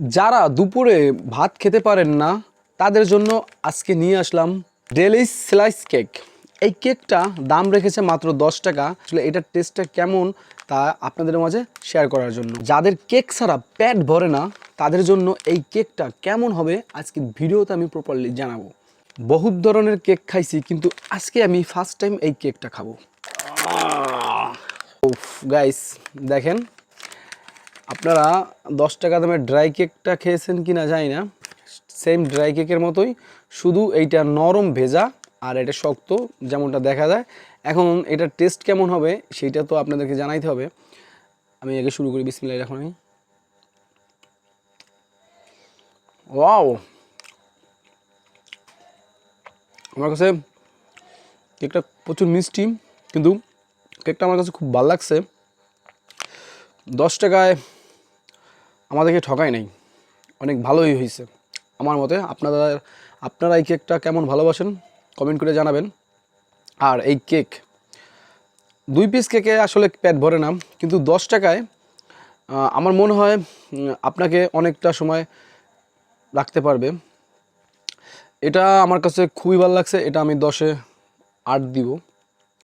যারা দুপুরে ভাত খেতে পারেন না, তাদের জন্য আজকে নিয়ে আসলাম ডেলিস স্লাইস কেক এই কেকটা দাম রেখেছে মাত্র দশ টাকা। আসলে এটার টেস্টটা কেমন তা আপনাদের মাঝে শেয়ার করার জন্য। যাদের কেক ছাড়া পেট ভরে না, তাদের জন্য এই কেকটা কেমন হবে আজকে ভিডিওতে আমি প্রপারলি জানাব। বহুত ধরনের কেক খাইছি, কিন্তু আজকে আমি ফার্স্ট টাইম এই কেকটা খাব। গাইস দেখেন। আপনারা দশ টাকা দামের ড্রাই কেকটা খেয়েছেন কি না জানি না। সেম ড্রাই কেকের মতোই, শুধু এইটা নরম ভেজা আর এটা শক্ত, যেমনটা দেখা যায়। এখন এটার টেস্ট কেমন হবে সেইটা তো আপনাদেরকে জানাইতে হবে। আমি আগে শুরু করি, বিসমিল্লাহ এখন আমি ওয়াও! আমার কাছে কেকটা প্রচুর মিষ্টি, কিন্তু কেকটা আমার কাছে খুব ভালো লাগছে। দশ টাকায় আমাদেরকে ঠকায় নাই। অনেক ভালোই হয়েছে। আমার মতে আপনারা আপনারা এই কেকটা কেমন ভালোবাসেন কমেন্ট করে জানাবেন। আর এই কেক, দুই পিস কেকে আসলে পেট ভরে না, কিন্তু দশ টাকায় আমার মনে হয় আপনাকে অনেকটা সময় রাখতে পারবে। এটা আমার কাছে খুবই ভালো লাগছে, এটা আমি দশে আট দিব।